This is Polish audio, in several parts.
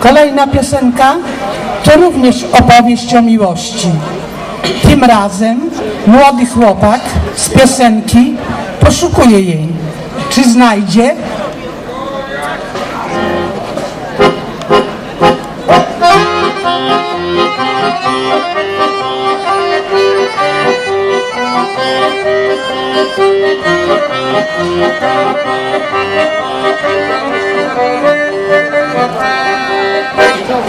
Kolejna piosenka to również opowieść o miłości. Tym razem młody chłopak z piosenki poszukuje jej. Czy znajdzie?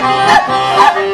Ha ha ha!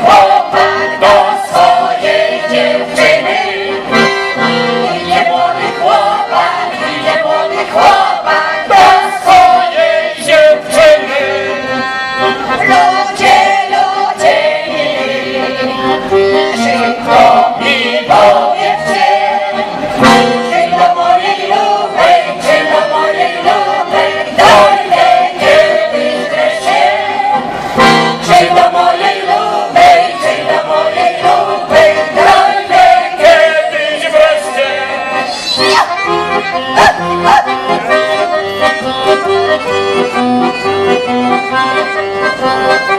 młody Thank